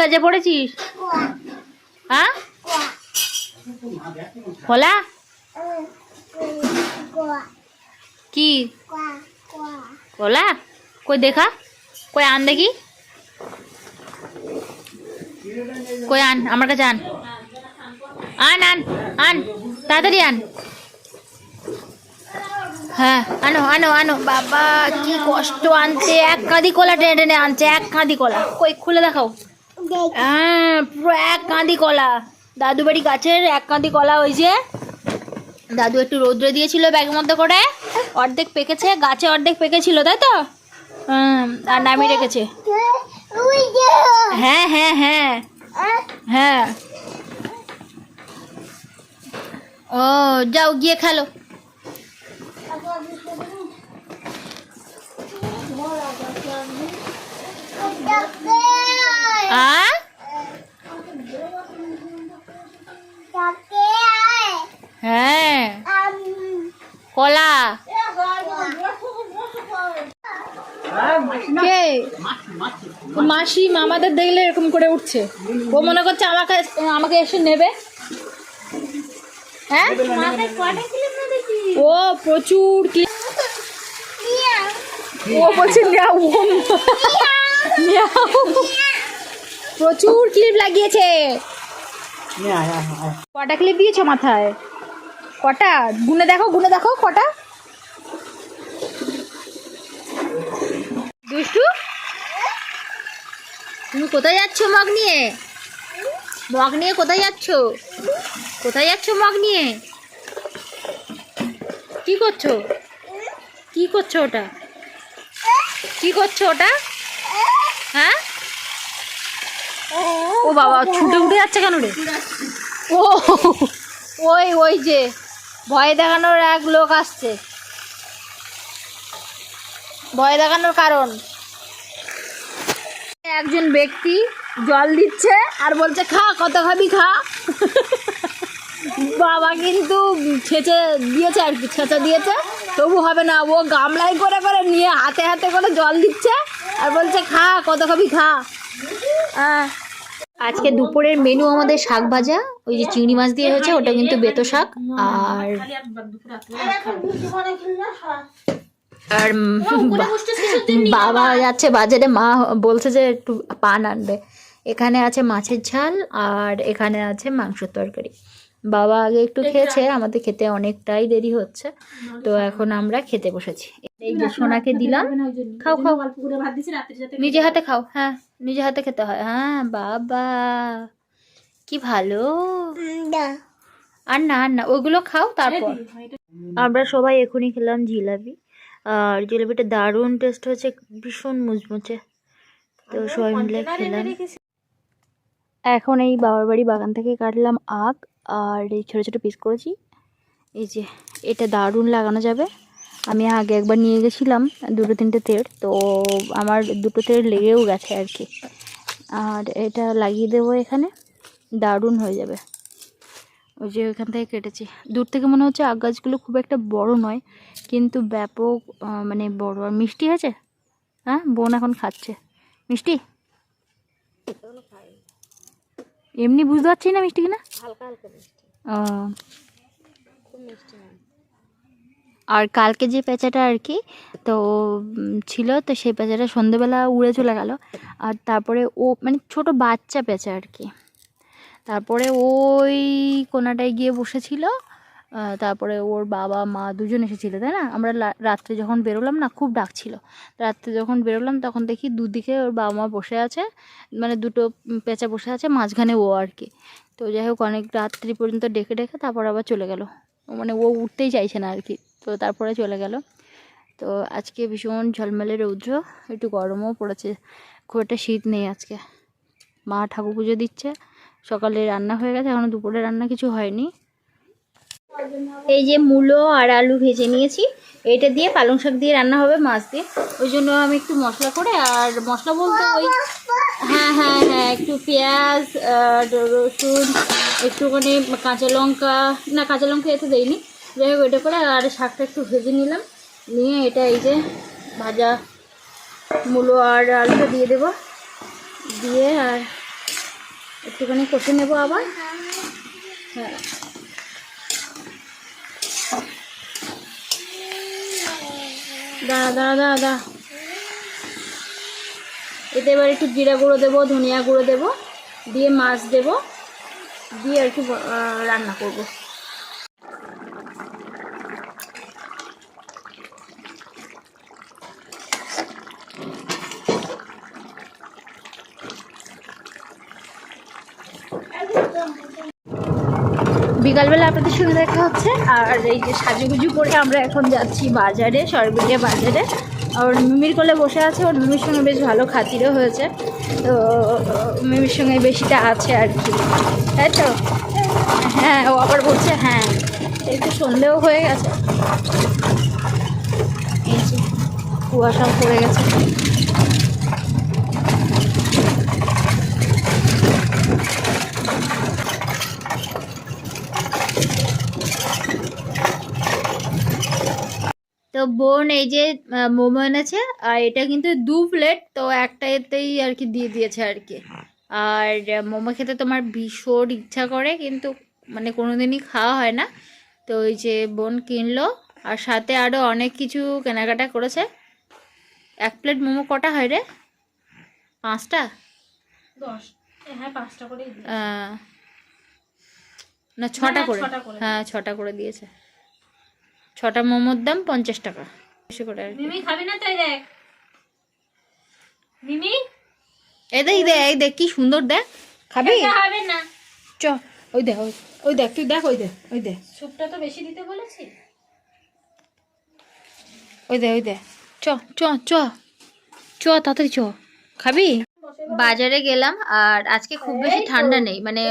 কাজে পড়েছিস? হ্যাঁ? খোলা? কি? খোলা? কই দেখা? কই আন দেখি? কই আন? আমার কাছে আন। আন আন আন। তাড়াতাড়ি আন। হ্যাঁ আনো আনো আনো। বাবা, কি কষ্ট আনতে। এক কাঁদি কলা টেনে টেনে আনছে, এক কাঁদি কলা। কই, খুলে দেখাও। হ্যাঁ পুরো এক কাঁদি কলা। দাদু বাড়ি গাছের এক কাঁদি কলা হয়েছে দাদু একটু রৌদ্রে দিয়েছিল ব্যাগের মধ্যে করে। অর্ধেক পেকেছে গাছে অর্ধেক পেকেছিল তাই তো? আর নামিয়ে রেখেছে। হ্যাঁ হ্যাঁ হ্যাঁ। হ্যাঁ। ও যাও গিয়ে খেলো। আ হ্যাঁ কলা কে মাসি মামাদের দেখলে এরকম করে উঠছে। ও মনে করছে আমাকে আমাকে এসে নেবে। হ্যাঁ? ও প্রচুর ক্লিপ ও বলছে। প্রচুর ক্লিপ লাগিয়েছে। কটা ক্লিপ দিয়েছ মাথায়? কটা? গুনে দেখো গুনে দেখো কটা। দুষ্টু? তুমি কোথায় যাচ্ছ মগ নিয়ে? মগ নিয়ে কোথায় যাচ্ছ? কোথায় যাচ্ছ মগ নিয়ে? কি করছ? কি করছ ওটা? কি করছ ওটা? হ্যাঁ? ও বাবা, ছুটে উঠে যাচ্ছে কেন রে? ও, ওই ওই যে, ভয় দেখানোর এক লোক আসছে। ভয় দেখানোর কারণ। একজন ব্যক্তি জল দিচ্ছে আর বলছে, খা, কত খাবি, খা। বাবা কিন্তু ছেঁচে দিয়েছে আর কি, ছেঁচে দিয়েছে। তবু হবে না, ও গামলায় করে করে নিয়ে হাতে হাতে করে জল দিচ্ছে আর বলছে, খা, কত খাবি, খা। আজকে দুপুরের মেনু আমাদের শাক ভাজা, ওই যে চিংড়ি মাছ দিয়ে হয়েছে, ওটা কিন্তু বেতো শাক। আর আর বাবা যাচ্ছে বাজারে মা বলছে যে একটু পান আনবে। এখানে আছে মাছের ঝাল আর এখানে আছে মাংসের তরকারি। বাবা আগে একটু খেয়েছে আমাদের খেতে অনেকটাই দেরি হচ্ছে। তো এখন আমরা খেতে বসেছি। এই যে সোনাকে দিলাম। খাও খাও। নিজে হাতে খাও হ্যাঁ নিজে হাতে খেতে হয়। হ্যাঁ বাবা। কি ভালো। আর না আর না ওইগুলো খাও তারপর। আমরা সবাই এখনই খেলাম জিলাপি। আর জিলাপিটা দারুণ টেস্ট হয়েছে ভীষণ মুচমুচে। তো সবাই মিলে খেলাম এখন এই বাবার বাড়ি বাগান থেকে কাটলাম আখ আর এই ছোটো ছোটো পিস করেছি। এই যে এটা দারুণ লাগানো যাবে। আমি আগে একবার নিয়ে গেছিলাম দুটো তিনটে তেড় তো আমার দুটো তেড় লেগেও গেছে আর কি। আর এটা লাগিয়ে দেবো এখানে দারুণ হয়ে যাবে। ওই যে ওইখান থেকে কেটেছি। দূর থেকে মনে হচ্ছে আগ গাছগুলো খুব একটা বড় নয় কিন্তু ব্যাপক মানে বড়। আর মিষ্টি আছে? হ্যাঁ বোন এখন খাচ্ছে। মিষ্টি? এমনি বুঝতে পারছি না মিষ্টি কিনা? ও। আর কালকে যে পেঁচাটা আর কি তো ছিল তো সেই পেঁচাটা সন্ধেবেলা উড়ে চলে গেল। আর তারপরে ও মানে ছোট বাচ্চা পেঁচা আর কি। তারপরে ওই কোনাটায় গিয়ে বসেছিল তারপরে ওর বাবা, মা দুজন এসেছিল, তাই না? আমরা রাত্রে যখন বেরোলাম না, খুব ডাকছিল রাত্রে যখন বেরোলাম, তখন দেখি দুদিকে ওর বাবা, মা বসে আছে মানে দুটো পেঁচা বসে আছে, মাঝখানে ও আর কি। তো যাই হোক, অনেক রাত্রি পর্যন্ত ডেকে ডেকে তারপর আবার চলে গেল। মানে ও উঠতেই চাইছে না আর কি, তো তারপরে চলে গেল। তো আজকে ভীষণ ঝলমলে রৌদ্র, একটু গরমও পড়েছে, খুব একটা শীত নেই আজকে। মা ঠাকুর পুজো দিচ্ছে। সকালে রান্না হয়ে গেছে, এখনও দুপুরে রান্না কিছু হয়নি। এই যে মূলো আর আলু ভেজে নিয়েছি, এটা দিয়ে পালং শাক দিয়ে রান্না হবে মাছ দিয়ে। ওই জন্য আমি একটু মশলা করে, আর মশলা বলতে ওই হ্যাঁ হ্যাঁ হ্যাঁ একটু পেঁয়াজ রসুন, একটুখানি কাঁচা লঙ্কা, না, কাঁচা লঙ্কা এতে দেইনি। যাই হোক, এটা করে আর শাকটা একটু ভেজে নিলাম। নিয়ে এটা এই যে ভাজা মূলো আর আলুটা দিয়ে দেবো। দিয়ে আর একটুখানি কষে নেব আবার। হ্যাঁ। দাঁড়া দাঁড়া দাঁড়া দাঁড়া এতে এবার একটু জিরা গুঁড়ো দেবো, ধনিয়া গুঁড়ো দেবো, দিয়ে মাছ দেবো, দিয়ে আর কি রান্না করব। বিকালবেলা আপনাদের সঙ্গে দেখা হচ্ছে, আর এই যে সাজুগুজু করে আমরা এখন যাচ্ছি বাজারে সরবেরিয়া বাজারে। আর মিমির কোলে বসে আছে ওর মিমির সঙ্গে বেশ ভালো খাতিরও হয়েছে। তো, মিমির সঙ্গে বেশিটা আছে আর কি। তাই তো? হ্যাঁ ও আবার বলছে হ্যাঁ। একটু সন্ধেও হয়ে গেছে। যে কুয়াশাও পড়ে গেছে। তো বোন এই যে মোমো এনেছে আর এটা কিন্তু দু প্লেট তো একটা এতেই আর কি দিয়ে দিয়েছে আর কি। আর মোমো খেতে তোমার ভীষণ ইচ্ছা করে কিন্তু মানে কোনোদিনই খাওয়া হয় না। তো ওই যে বোন কিনলো আর সাথে আরও অনেক কিছু কেনাকাটা করেছে। এক প্লেট মোমো কটা হয় রে? পাঁচটা? হ্যাঁ না করে। ছটা করে। হ্যাঁ ছটা করে দিয়েছে। ছটা মোমোর দাম পঞ্চাশ টাকা। বেশি করে আর কি। মিমি খাবি না তাই দেখ। মিমি? এই দেখ এই দেখ এই দেখ কি সুন্দর দেখ। খাবি? হবে না। চ ওই দেখ ওই ওই দেখ তুই দেখ ওই দেখ ওই দেখ। স্যুপটা তো বেশি দিতে বলেছি। ওই দে ওই দে চ চ চ। চ তাড়াতাড়ি চ। খাবি? বাজারে গেলাম আর আজকে খুব বেশি ঠান্ডা নেই মানে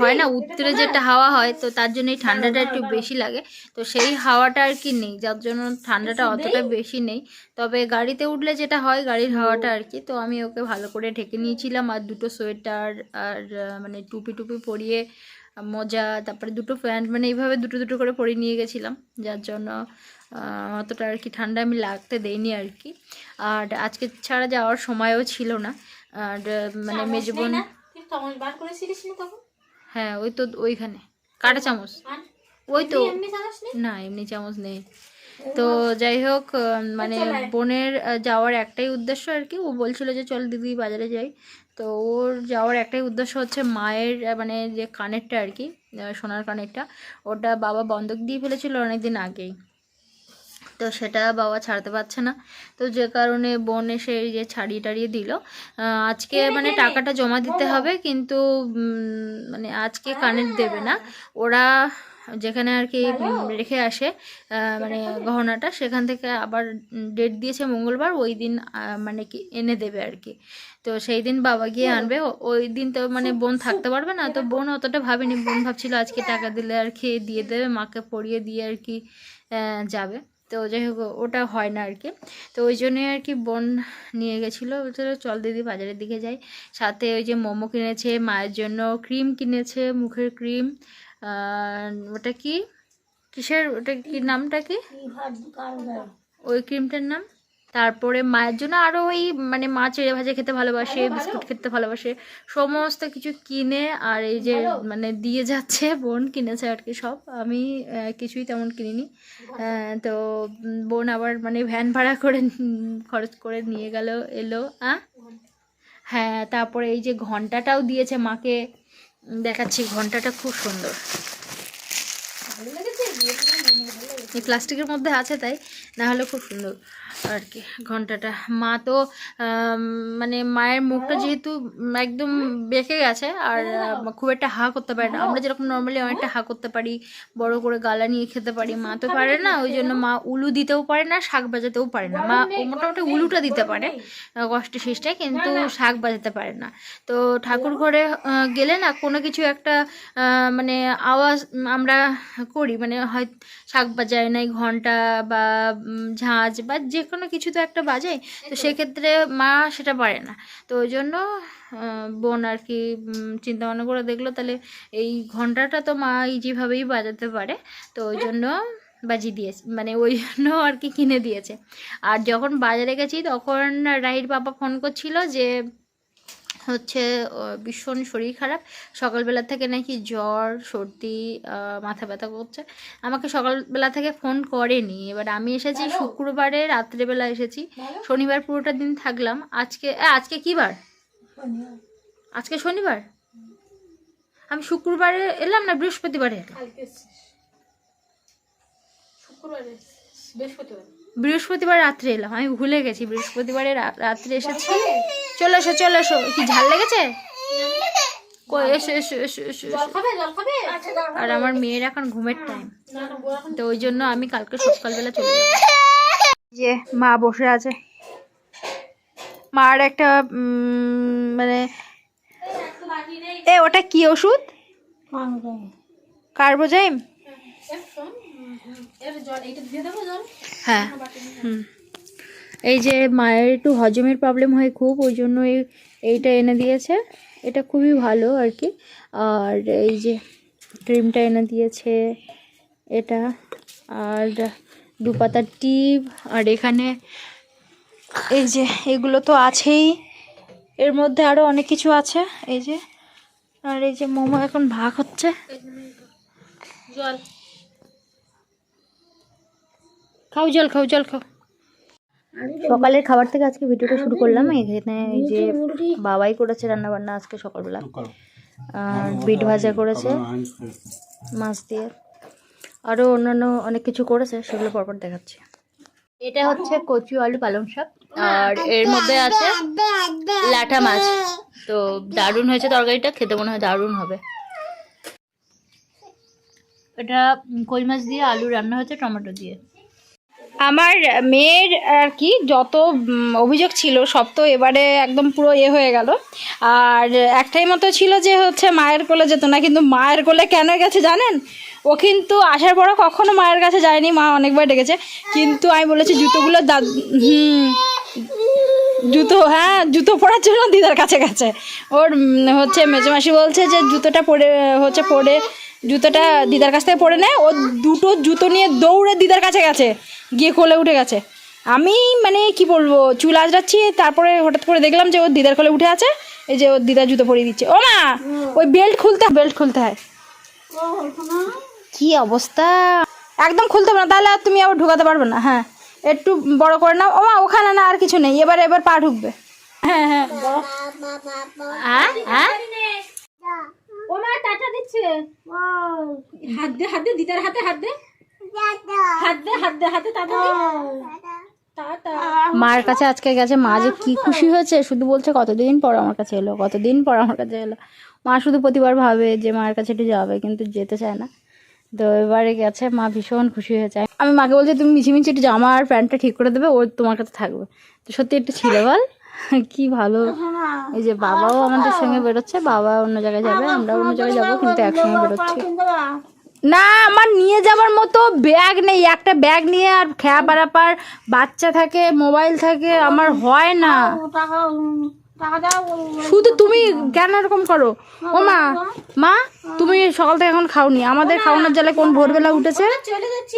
হয় না উত্তরে যেটা হাওয়া হয় তো তার জন্য এই ঠান্ডাটা একটু বেশি লাগে। তো সেই হাওয়াটা আর কি নেই যার জন্য ঠান্ডাটা অতটা বেশি নেই। তবে গাড়িতে উঠলে যেটা হয় গাড়ির হাওয়াটা আর কি তো আমি ওকে ভালো করে ঢেকে নিয়েছিলাম আর দুটো সোয়েটার আর মানে টুপি টুপি পরিয়ে মোজা তারপরে দুটো প্যান্ট মানে এইভাবে দুটো দুটো করে পরিয়ে নিয়ে গেছিলাম। যার জন্য অতটা আর কি ঠান্ডা আমি লাগতে দেইনি আর কি। আর আজকে ছাড়া যাওয়ার সময়ও ছিল না। আর মানে মেজো বোন হ্যাঁ ওই তো ওইখানে কাটা চামচ। ওই তো। না? এমনি চামচ নেই। তো যাই হোক মানে বোনের যাওয়ার একটাই উদ্দেশ্য আর কি। ও বলছিল যে চল দিদি বাজারে যাই। তো ওর যাওয়ার একটাই উদ্দেশ্য হচ্ছে মায়ের মানে যে কানেরটা আর কি সোনার কানেরটা ওটা বাবা বন্ধক দিয়ে ফেলেছিল অনেকদিন আগেই। তো সেটা বাবা ছাড়তে পারছে না। তো যে কারণে বোন এসে এই যে ছাড়িয়ে টাড়িয়ে দিল। আজকে মানে টাকাটা জমা দিতে হবে কিন্তু মানে আজকে কানেক্ট দেবে না। ওরা যেখানে আর কি রেখে আসে মানে গহনাটা সেখান থেকে আবার ডেট দিয়েছে মঙ্গলবার ওই দিন মানে কি এনে দেবে আর কি। তো সেই দিন বাবা গিয়ে আনবে। ওই দিন তো মানে বোন থাকতে পারবে না। তো বোন অতটা ভাবেনি। বোন ভাবছিল আজকে টাকা দিলে আর কি দিয়ে দেবে মাকে পড়িয়ে দিয়ে আর কি যাবে। তো যাই হোক ওটা হয় না আর কি তো ওই জন্যই আর কি বোন নিয়ে গেছিল। বলছিল চল দিদি বাজারের দিকে যাই। সাথে ওই যে মোমো কিনেছে মায়ের জন্য ক্রিম কিনেছে মুখের ক্রিম। ওটা কি? কিসের? ওটা কি নামটা কি? ওই ক্রিমটার নাম? তারপরে মায়ের জন্য আরও ওই মানে মা চেড়ে ভাজা খেতে ভালোবাসে বিস্কুট খেতে ভালোবাসে সমস্ত কিছু কিনে আর এই যে মানে দিয়ে যাচ্ছে বোন কিনেছে আর কি সব। আমি কিছুই তেমন কিনিনি। তো বোন আবার মানে ভ্যান ভাড়া করে খরচ করে নিয়ে গেল এলো হ্যাঁ তারপরে এই যে ঘন্টাটাও দিয়েছে মাকে। দেখাচ্ছি ঘন্টাটা খুব সুন্দর। প্লাস্টিকের মধ্যে আছে তাই না হলে খুব সুন্দর। আর কি, ঘন্টাটা। মা তো মানে মায়ের মুখটা যেহেতু একদম বেঁকে গেছে, আর খুব একটা হা করতে পারে না। আমরা যেরকম নর্মালি অনেকটা হা করতে পারি, বড় করে গালা নিয়ে খেতে পারি, মা তো পারে না। ওই জন্য মা উলু দিতেও পারে না, শাক বাজাতেও পারে না। মা মোটামুটি উলুটা দিতে পারে কষ্টে শেষটায়, কিন্তু শাক বাজাতে পারে না। তো ঠাকুর ঘরে গেলে না কোনো কিছু একটা মানে আওয়াজ আমরা করি মানে হয় শাক বাজায় নাই ঘণ্টা বা ঝাঁঝ বা যে কোনো কিছু তো একটা বাজে তো সেক্ষেত্রে মা সেটা পারে না। তো ওই জন্য বোন আর কি চিন্তা ভাবনা করে দেখল তাহলে এই ঘন্টাটা তো মা ইজিভাবেই বাজাতে পারে। তো ওই জন্য বাজিয়ে দিয়েছে মানে ওই জন্য আর কি কিনে দিয়েছে। আর যখন বাজারে গেছি তখন রাহির বাবা ফোন করছিল যে হচ্ছে ভীষণ শরীর খারাপ। সকালবেলা থেকে নাকি জ্বর সর্দি মাথা ব্যথা করছে। আমাকে সকালবেলা থেকে ফোন করেনি। এবার আমি এসেছি শুক্রবারে রাত্রেবেলা এসেছি। শনিবার পুরোটা দিন থাকলাম। আজকে আজকে কি বার? আজকে শনিবার? আমি শুক্রবারে এলাম না বৃহস্পতিবারে শুক্রবারে বৃহস্পতিবার। বৃহস্পতিবার রাত্রে এলাম। আমি ভুলে গেছি বৃহস্পতিবারে রা- রাত্রে এসেছি। চলে এসো চলে এসো। কি ঝাল লেগেছে? আর আমার মেয়ের এখন ঘুমের টাইম তো ওই জন্য আমি কালকে সকালবেলা চলে যাব। যে মা বসে আছে। মার একটা মানে এ ওটা কি ওষুধ? কার্বোজাইম? হ্যাঁ। হুম। এই যে মায়ের একটু হজমের প্রবলেম হয় খুব ওই জন্য এই এইটা এনে দিয়েছে। এটা খুবই ভালো আর কি। আর এই যে ক্রিমটা এনে দিয়েছে এটা। আর দু পাতার টিপ আর এখানে এই যে এগুলো তো আছেই। এর মধ্যে আরও অনেক কিছু আছে। এই যে আর এই যে মোমো এখন ভাগ হচ্ছে। জল। খাও জল খাও জল খাও। সকালের খাবার থেকে আজকে ভিডিওটা শুরু করলাম। এখানে এই যে বাবাই করেছে রান্না বান্না আজকে সকালবেলা। আর বিট ভাজা করেছে। মাছ দিয়ে। আরও অন্যান্য অনেক কিছু করেছে সেগুলো পরপর দেখাচ্ছি। এটা হচ্ছে কচু আলু পালং শাক আর এর মধ্যে আছে লাটা মাছ। তো দারুণ হয়েছে তরকারিটা খেতে মনে হয় দারুণ হবে। এটা কই মাছ দিয়ে আলু রান্না হয়েছে টমেটো দিয়ে। আমার মেয়ের, আর কি, যত অভিযোগ ছিল, সব তো এবারে একদম পুরো এ হয়ে গেল। আর একটাই মতো ছিল যে, হচ্ছে মায়ের কোলে যেত না, কিন্তু মায়ের কোলে কেন গেছে জানেন? ও কিন্তু আসার পরও কখনো মায়ের কাছে যায়নি, মা অনেকবার ডেকেছে। কিন্তু আমি বলেছি, জুতোগুলো দাদ হুম, জুতো হ্যাঁ জুতো পরার জন্য দিদার কাছে গেছে। ওর হচ্ছে মেজমাসি বলছে যে, জুতোটা পরে, হচ্ছে পরে জুতোটা দিদার কাছ থেকে পরে নেয়। ও দুটো জুতো নিয়ে দৌড়ে দিদার কাছে গেছে। গিয়ে কোলে উঠে গেছে। আমি মানে কি বলব চুল আজরাচ্ছি তারপরে হঠাৎ করে দেখলাম যে ওর দিদার কোলে উঠে আছে। এই যে ওর দিদার জুতো পরিয়ে দিচ্ছে। ও মা ওই বেল্ট খুলতে বেল্ট খুলতে হয়। কি অবস্থা? একদম খুলতে হবে না তাহলে আর তুমি আবার ঢোকাতে পারবে না। হ্যাঁ একটু বড় করে নাও। ও মা ওখানে না আর কিছু নেই। এবার এবার পা ঢুকবে। হ্যাঁ হ্যাঁ। হ্যাঁ হ্যাঁ ও মা টাটা দিচ্ছে। হাত দে হাত দে দিদার হাতে হাত দে। হাত দে হাত দে হাতে টাটা। মার কাছে আজকে গেছে মা যে কি খুশি হয়েছে শুধু বলছে কতদিন পর আমার কাছে এলো কতদিন পর আমার কাছে এলো। মা শুধু প্রতিবার ভাবে যে মায়ের কাছে একটু যাবে কিন্তু যেতে চায় না। তো এবারে গেছে মা ভীষণ খুশি হয়েছে। আমি মাকে বলছি তুমি মিছিমিছি একটু জামা আর প্যান্টটা ঠিক করে দেবে ও তোমার কাছে থাকবে। তো সত্যি একটু ছিল বল? কি ভালো এই যে বাবাও আমাদের সঙ্গে বেরোচ্ছে বাবা অন্য জায়গায় যাবে আমরা অন্য জায়গায় যাব কিন্তু একসঙ্গে বেরোচ্ছি না আমার নিয়ে যাবার মতো ব্যাগ নেই একটা ব্যাগ নিয়ে আর খেয়া পারাপার বাচ্চা থাকে মোবাইল থাকে আমার হয় না শুধু তুমি কেন এরকম করো? ও মা মা তুমি সকাল থেকে এখন খাওনি। আমাদের খাওয়ানোর জ্বালে কোন ভোরবেলা উঠেছে?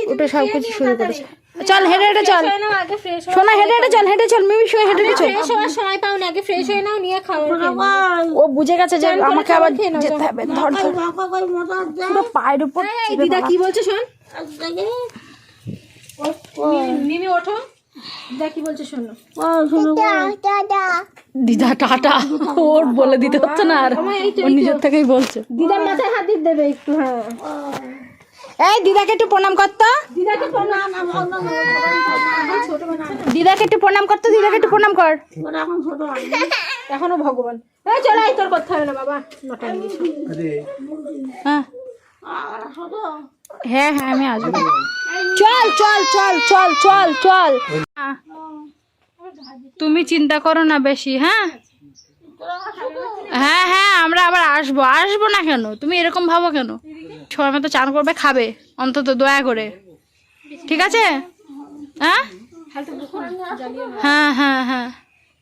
উঠে সব কিছু শুরু করেছে। চল হেঁটে হেঁটে চল। নাও আগে ফ্রেশ শোনা হেঁটে হেঁটে চল হেঁটে চল মিমির সঙ্গে হেঁটে হেঁটে চল। সময় পাও না আগে ফ্রেশ হয়ে নাও নিয়ে খাও ও বুঝে গেছে যে আমাকে আবার যেতে হবে। ধর ধর। পুরো পায়ের উপর দিদা কি বলছে শোন? মিমি- মিমি ওঠো। দিদা কি বলছে শোনো দিদা টাটা ওর বলে দিতে হচ্ছে না আর ও নিজের থেকেই বলছে দিদার মাথায় হাত দিতে দেবে একটু হ্যাঁ এই দিদাকে একটু প্রণাম করতো দিদাকে প্রণাম দিদাকে একটু প্রণাম করতো দিদাকে একটু প্রণাম কর এখনও ভগবান এই চলে আয় তোর কথা হবে না বাবা হ্যাঁ হ্যাঁ হ্যাঁ আমি আসব চল চল চল চল চল চল। হ্যাঁ। তুমি চিন্তা করো না বেশি হ্যাঁ? হ্যাঁ হ্যাঁ আমরা আবার আসব। আসব না কেন? তুমি এরকম ভাবো কেন? সময় মতো চান করবে খাবে। অন্তত দয়া করে। ঠিক আছে? হ্যাঁ? হ্যাঁ হ্যাঁ হ্যাঁ।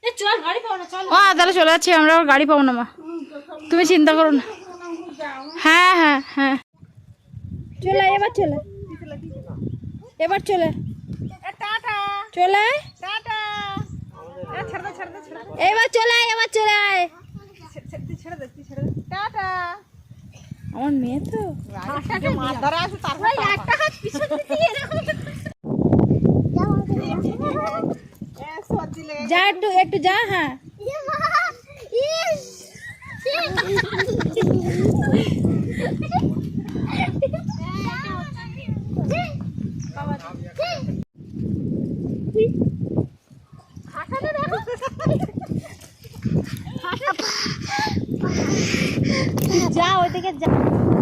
এই চল গাড়ি পাও না চল। ও তাহলে চলে যাচ্ছি আমরা আবার গাড়ি পাবো না মা। তুমি চিন্তা করো না। হ্যাঁ হ্যাঁ হ্যাঁ। চলে এবার চলে। এবার চলে। চলে। এবার চলে আয়, এবার চলে আয়। ছেড়ে দে ছেড়ে দে। টাটা। আমার মেয়ে তো। যে মাছ ধরে আসে তারপর একটা লেগে যা একটু একটু যা হ্যাঁ। যা